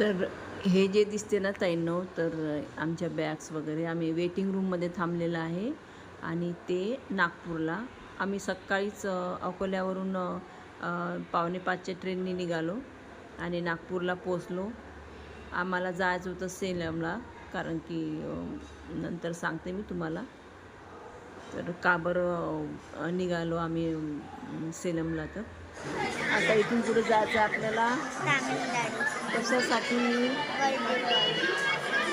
तर हे जे दिसते ना ताईंनो तर आमच्या बॅग्स वगैरे आम्ही वेटिंग रूममध्ये थांबलेलं आहे. आणि ते नागपूरला. आम्ही सकाळीच अकोल्यावरून पावणे पाचच्या ट्रेननी निघालो आणि नागपूरला पोचलो आम्हाला जायचं होतं सेलमला कारण की नंतर सांगते मी तुम्हाला. तर का बरं निघालो आम्ही सेलमला तर. आता इथून पुढे जायचं आहे आपल्याला. कशासाठी?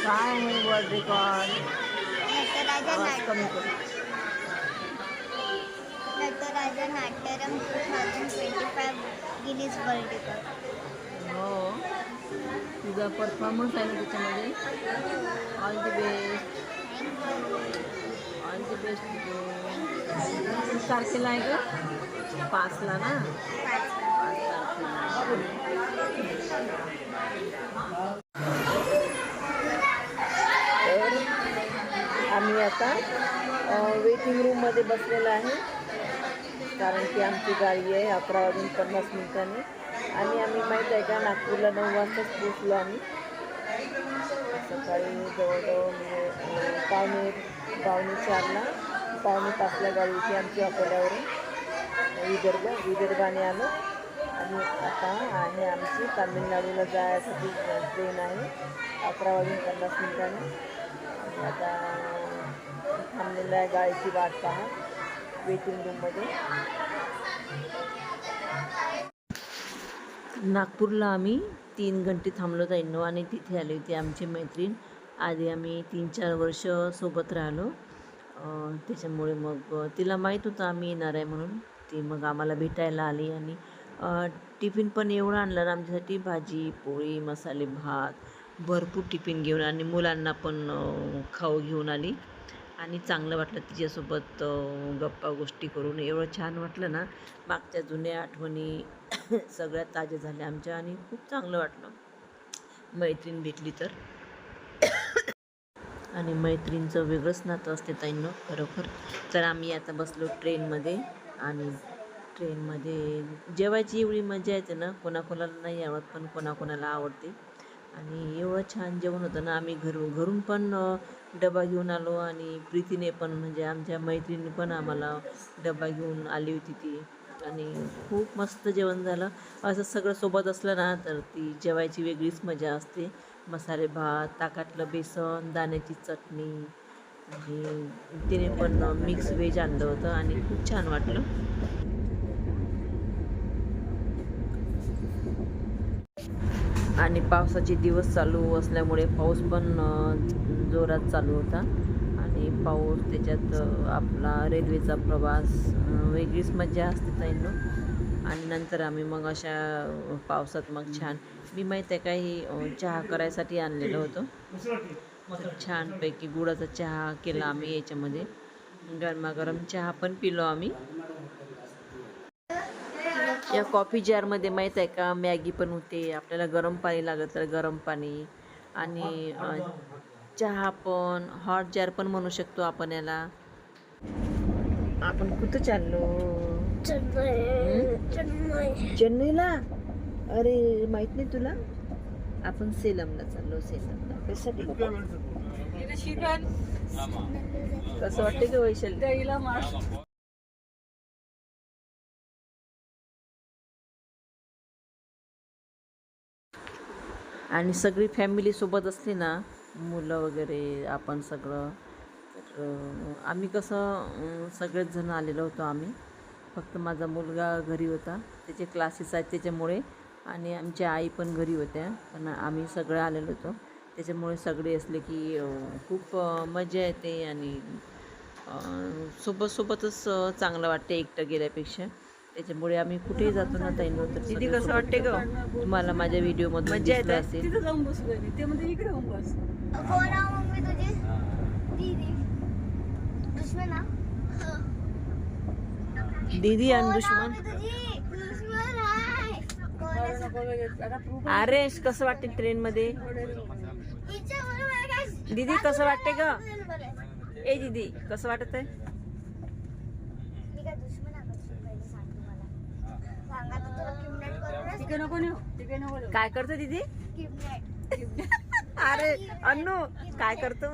काय आहे वर्ल्ड रेकॉर्ड कमी करू. Nataraja Natyaram two thousand twenty five Guinness world record हो. तुझा परफॉर्मन्स आहे ना त्याच्यामध्ये? All the best all the best तारखेला आहे का पाचला ना? पाच तर आम्ही आता वेटिंग रूममध्ये बसलेलो आहे. कारण की आमची गाडी आहे अकरा वाजून पन्नास मिनिटांनी. आणि आम्ही माहीत आहे का नागपूरला नऊ वाजताच पोचलो आम्ही. सकाळी जवळजवळ म्हणजे पावणे पावणे चारला पावणे पाचला गाडी होती आमची अकोल्यावरून विदर्भ विदर्भाने आलो. आणि आता आहे आमची तामिळनाडूला जायसाठी ट्रेन आहे. अकरा वाजून पन्नास मिनिटांनी. आणि आता थांबलेलं आहे गाडीची वाट पहा वेटिंग रूममध्ये नागपूरला आम्ही तीन घंटे थांबलो जाईनो आणि तिथे आली होती आमची मैत्रीण. आधी आम्ही तीन चार वर्ष सोबत राहिलो. त्याच्यामुळे मग तिला माहीत होतं आम्ही येणार आहे म्हणून. ती मग आम्हाला भेटायला आली आणि टिफिन पण एवढं आणलं ना आमच्यासाठी भाजी पोळी मसाले भात भरपूर टिफिन घेऊन आणि मुलांना पण खाऊ घेऊन आली. आणि चांगलं वाटलं तिच्यासोबत गप्पा गोष्टी करून. एवढं छान वाटलं ना मागच्या जुन्या आठवणी सगळ्या ताज्या झाल्या आमच्या आणि खूप चांगलं वाटलं. मैत्रीण भेटली तर. आणि मैत्रीणचं वेगळंच नातं असते ताईंनो खरोखर. तर आम्ही आता बसलो ट्रेनमध्ये आणि ट्रेनमध्ये. जेवायची एवढी मजा येते ना कोणाकोणाला नाही आवडत पण कोणाकोणाला आवडते. आणि एवढं छान जेवण होतं ना आम्ही घरून घरून पण डबा घेऊन आलो आणि प्रीतीने पण म्हणजे आमच्या मैत्रिणी पण आम्हाला डबा घेऊन आली होती ती. आणि खूप मस्त जेवण झालं. असं सगळं सोबत असलं ना तर ती जेवायची वेगळीच मजा असते. मसाले भात ताकातलं बेसन दाण्याची चटणी. आणि तिने पण मिक्स व्हेज आणलं होतं आणि खूप छान वाटलं. आणि पावसाचे दिवस चालू असल्यामुळे पाऊस पण जोरात चालू होता. आणि पाऊस त्याच्यात आपला रेल्वेचा प्रवास वेगळीच मजा असते ताईंनो. आणि नंतर आम्ही मग अशा पावसात मग छान मी माहीत आहे काही चहा करायसाठी आणलेलं होतं. छानपैकी गुळाचा चहा केला आम्ही याच्यामध्ये. गरमागरम चहा पण पिलो आम्ही. या कॉफी जारमध्ये माहीत आहे का? मॅगी पण होते. आपल्याला गरम पाणी लागलं तर गरम पाणी. आणि चहा पण हॉट जार पण म्हणू शकतो आपण याला. आपण कुठं चाललो? चेन्नईला? अरे माहीत नाही तुला? आपण सेलमला चाललो सेलमला. कशासाठी? कसं वाटते का वैशाली? आणि सगळी फॅमिलीसोबत असली ना मुलं वगैरे आपण सगळं तर आम्ही कसं सगळेच जण आलेलो होतो आम्ही. फक्त माझा मुलगा घरी होता. त्याचे क्लासेस आहेत त्याच्यामुळे आणि आमच्या आई पण घरी होत्या. पण आम्ही सगळं आलेलो होतो. त्याच्यामुळे सगळे असले की खूप मजा येते आणि सोबतसोबतच सोबत सोबतच चांगलं वाटते एकटं गेल्यापेक्षा. त्याच्यामुळे आम्ही कुठेही जातो ना ताई तर तिथे कसं वाटते ग? तुम्हाला माझ्या व्हिडिओमधून मजा येत. असेल. तिथं जाऊन बसू ते म्हणजे इकडे होऊन बस. कोण आहे मम्मी तुझी. दीदी. दुश्मन हा? दीदी आणि दुश्मन. आहे तुझी. दुश्मन आहे. कोण आहे? आता प्रूफ अरे कसं वाटते ट्रेन मध्ये हिच्या बरोबर काय? दीदी कसं वाटते ग. ए दीदी कसं वाटत आहे मी काय दुश्मन आहे का? पहिले सांग तू मला. सांग आता तुला kidnap करूनच तिकडे नको नेऊ तिकडे नको नेऊ. काय करते दीदी. अरे अन्नू काय करतो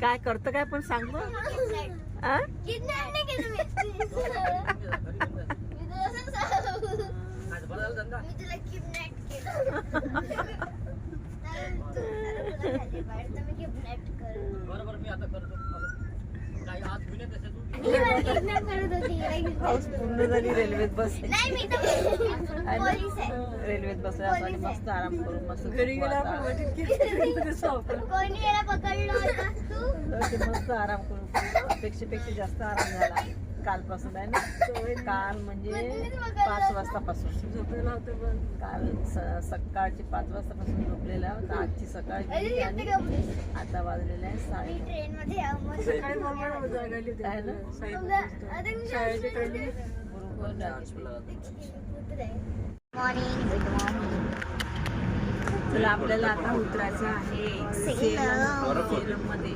काय करतो काय पण सांग मग. किडनॅप आ? किडनॅप नाही केलं मी मी तुला बरोबर मी आता करतो काही आज जुने तसे तू पाऊस. पूर्ण झाली रेल्वेत बस नाही मी तर पोलीस आहे. रेल्वेत आहे. मस्त आराम करून मस्त घरी गेला मस्त आराम करून पेक्षापेक्षा जास्त आराम झाला. कालपासून आहे ना? काल म्हणजे पाच वाजतापासून. झोपायला होतं पण काल स- सकाळची पाच वाजतापासून झोपलेला होता आजची सकाळ आणि? आता वाजलेले आहे साडे तुला- आपल्याला आता उतरायचं आहे. सेलम. सेलममध्ये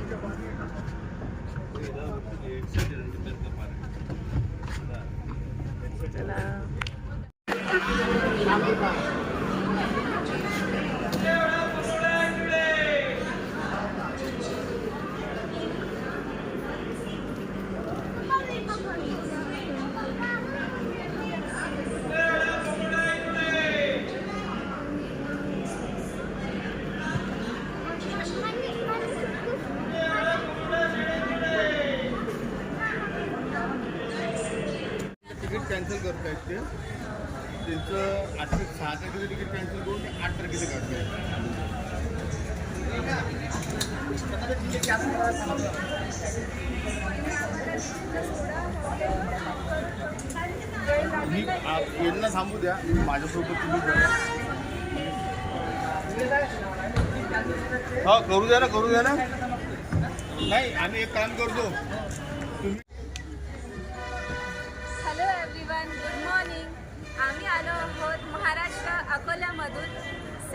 चला तिकीट कॅन्सल करतायत ते त्यांचं आठ सहा तारखेचं तिकीट कॅन्सल करून ते आठ तारखेचं काढतायत मी आ- यांना थांबू द्या. मी माझ्यासोबत तुम्ही बघा. हो करू द्या ना करू द्या ना. नाही आम्ही एक काम करतो.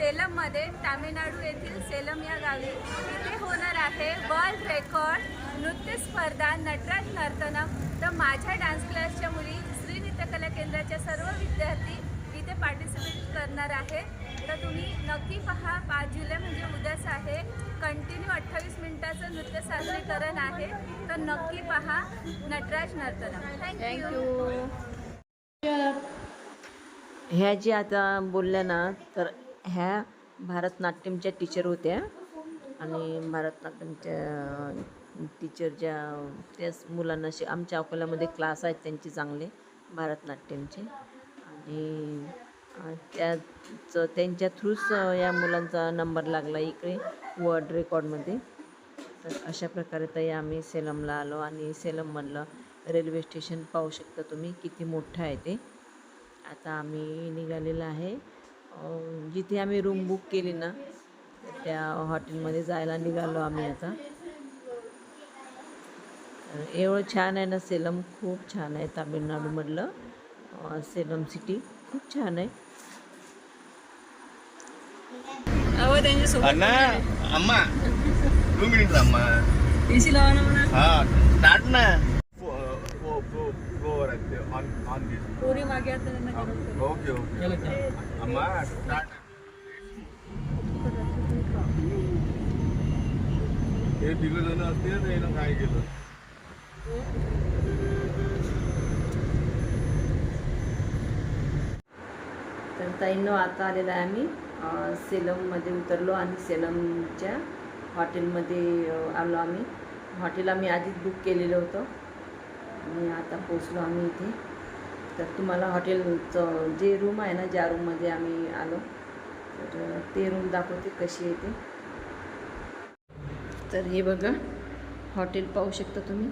सेलममध्ये तामिळनाडू येथील सेलम या गावी इथे होणार आहे वर्ल्ड रेकॉर्ड नृत्य स्पर्धा नटराज नर्तनम. तर माझ्या डान्स क्लासच्या मुली श्री नृत्यकला केंद्राच्या सर्व विद्यार्थी इथे पार्टिसिपेट करणार आहे तर तुम्ही नक्की पहा पाच जुलै म्हणजे उद्याच आहे. कंटिन्यू अठ्ठावीस मिनिटाचं नृत्य सादरीकरण आहे. तर नक्की पहा नटराज नर्तनम. थँक्यू ह्या जी आता बोलल्या ना तर ह्या भरतनाट्यमच्या टीचर होत्या आणि भरतनाट्यमच्या टीचर ज्या त्याच मुलांना शि आमच्या अकोल्यामध्ये क्लास आहेत त्यांचे चांगले भरतनाट्यमचे आणि त्याचं त्यांच्या थ्रूच या मुलांचा नंबर लागला इकडे वर्ल्ड रेकॉर्डमध्ये तर अशा प्रकारे ताई आम्ही सेलमला आलो आणि सेलममधलं रेल्वे स्टेशन पाहू शकता तुम्ही किती मोठं आहे ते. आता आम्ही निघालेलं आहे. जिथे आम्ही रूम बुक केली ना त्या हॉटेलमध्ये जायला निघालो आम्ही आता. एवढं छान आहे ना सेलम खूप छान आहे तामिळनाडूमधलं. सेलम सिटी खूप छान आहे. अण्णा अम्मा टू मिनिट्स अम्मा एसी लावा ना म्हणा. हा स्टार्ट ना. मागे आता त्यांना करत ओके ओके अम्मा स्टार्ट हे तिघ जण असते ना यानं काय केलं? तर ताईंनो आता आलेलं आहे आम्ही. अं, सेलममध्ये उतरलो आणि सेलमच्या हॉटेलमध्ये अं, आलो आम्ही. हॉटेल आम्ही आधीच बुक केलेलं होतं. आणि आता पोचलो आम्ही इथे. तर तुम्हाला हॉटेलचं जे रूम आहे ना ज्या रूममध्ये आम्ही आलो तर ते रूम दाखवते कशी आहे ते. तर हे बघा हॉटेल पाहू शकता तुम्ही.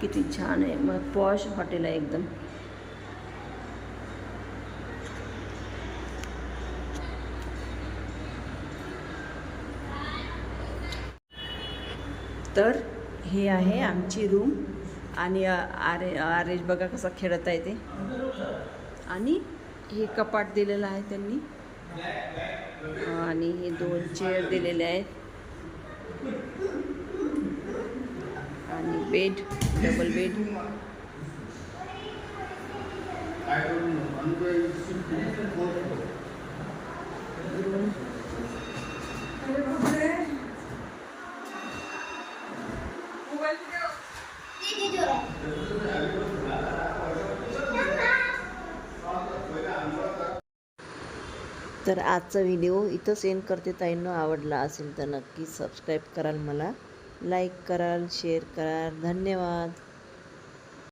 किती छान आहे मग पॉश हॉटेल आहे एकदम. तर हे आहे आमची रूम आणि आरे आरेश बघा कसा खेळत आहे ते. आणि हे कपाट दिलेलं आहे त्यांनी. आणि हे दोन चेअर दिलेले आहेत. आणि बेड डबल बेड. रूम दीदी जो है तर आजचा व्हिडिओ इथं सेंड करते. ताईंना आवडला असेल तर नक्की सबस्क्राईब कराल मला. लाईक कराल शेअर कराल. धन्यवाद.